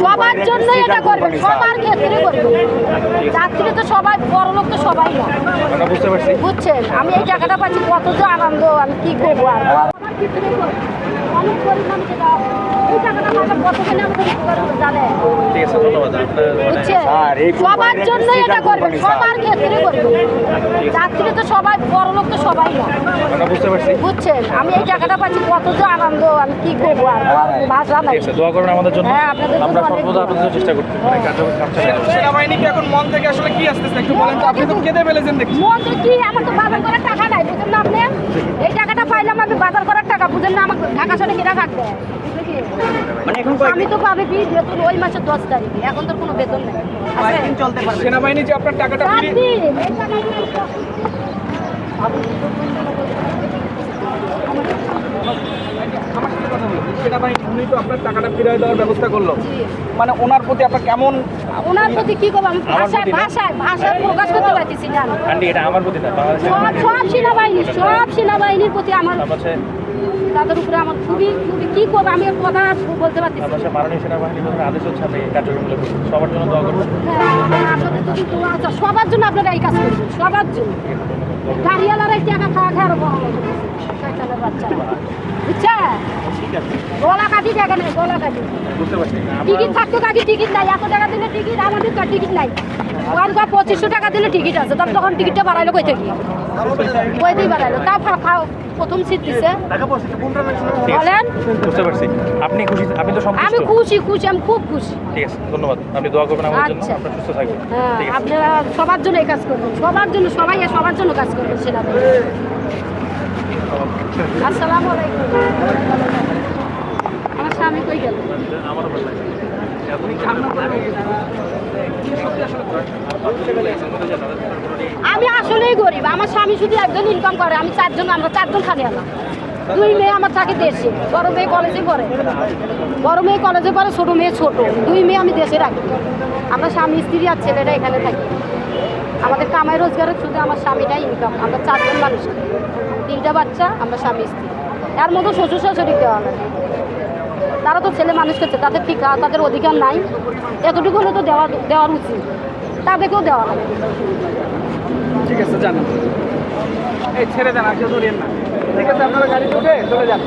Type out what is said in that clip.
সবার জন্যই এটা করবেন সবার ক্ষেত্রে করবে। যাত্রী তো সবাই বড় লোক তো সবাই না। বুঝছেন? আমি এই টাকাটা পাচ্ছি কত যে আনন্দ আমি কি করব আর? সবার জন্যই এটা স্যার। সবার ক্ষেত্রে করবেন যাত্রী তো সবাই বড় লোক তো সবাই না বুঝছেন আমি এই টাকাটা পাচ্ছি কত যে আনন্দ আমি কি করব আর ভাষা নাই দোয়া করবেন আমাদের জন্য হ্যাঁ, আপনাদের আমরা সর্বদা আপনাদের চেষ্টা। সেনাবাহিনীকে এখন মন থেকে আসলে কি আসতেছে একটু বলেন তো আপনি তো কেঁদে ফেলেছেন দেখি মধ্যে কি আমার তো বাজার করার টাকা নাই বুঝেন না আপনি এই টাকাটা পাইলাম আমি বাজার করার টাকা বুঝেন না আমাকে ঢাকা শহরে কিনা থাকবে? মানে এখন আমি তো পাবে কি বেতন ওই মাসের দশ তারিখে এখন তো কোনো বেতন নেই। আছে? চলতে পারবে? সেনাবাহিনী যে আপনার টাকাটা ফিরিয়ে দিন, এই টাকাটা আমার সাথে কথা বলুন সেনাবাহিনী উনি তো আপনার টাকাটা ফিরিয়ে দেওয়ার ব্যবস্থা করল। মানে ওনার প্রতি আপনার কেমন ওনার প্রতি কি করব আমি? ভাষায় ভাষায় ভাষায় প্রকাশ করতে পারতেছি না আমি। আন্টি এটা আমার প্রতি না সব সব সেনাবাহিনী সব সেনাবাহিনীর প্রতি আমার তাদের উপরে আমার খুবই খুবই কি করব আমি কথা বলতে পারতেছি না। মাননীয় সেনাবাহিনী প্রধানের আদেশ হচ্ছে আমি এই কার্যক্রমগুলো সবার জন্য দোয়া করব হ্যাঁ, আপনাদের যদি দোয়া আছে, সবার জন্য আপনারা এই কাজ করবেন সবার জন্য। গাড়িওয়ালারা এই টাকা খাওয়া খাওয়ার গলা কাটি টাকা নেই গলা কাটি টিকিট থাকতো কাকি টিকিট নাই। এত টাকা দিলে টিকিট আমাদের তো টিকিট নাই। ওয়ান কা পঁচিশশো টাকা দিলে টিকিট আছে। তার তখন টিকিটটা বাড়াইলো কই থেকে? কইতেই বাড়াইলো। তা ফা- ফা- প্রথম সিট দিছে। বলেন। বুঝতে পারছি। আপনি খুশি? আপনি তো আমি খুশি খুশি আমি খুব খুশি। ঠিক আছে ধন্যবাদ। আপনি দোয়া করবেন আমাদের জন্য। আচ্ছা। সুস্থ থাকবেন। হ্যাঁ আপনারা সবার জন্য এই কাজ করবেন। সবার জন্য সবাই সবার জন্য কাজ করবেন সেনাবাহিনী আসসালামু আলাইকুম। স্বামী কই গেল ভালো লাগে আমি আসলেই গরিব। আমার স্বামী শুধু একজন ইনকাম করে, আমি চারজন, আমরা চারজন খালি আলাম দুই মেয়ে আমার থাকে দেশে, বড় মেয়ে কলেজে পড়ে। বড় মেয়ে কলেজে পড়ে, ছোট মেয়ে ছোট। দুই মেয়ে আমি দেশে রাখি। আমরা স্বামী, স্ত্রী আর ছেলেরা এখানে থাকি। আমাদের কামাই রোজগারের শুধু আমার স্বামীটাই ইনকাম আমরা চারজন মানুষ। তিনটা বাচ্চা, আমরা স্বামী, স্ত্রী। এর মতো শ্বশুর শাশুড়ি দেওয়া লাগে তারা তো ছেলে মানুষ করছে, তাদের ঠিক, তাদের অধিকার নাই। এতটুকু হলে তো দেওয়া দেওয়ার উচিত। তাদেরকেও দেওয়া হবে। ঠিক আছে জানো এই, ছেড়ে দেন, আর কেউ ধরিয়েন না। ঠিক আছে, আপনারা গাড়ি ঢুকে চলে যান।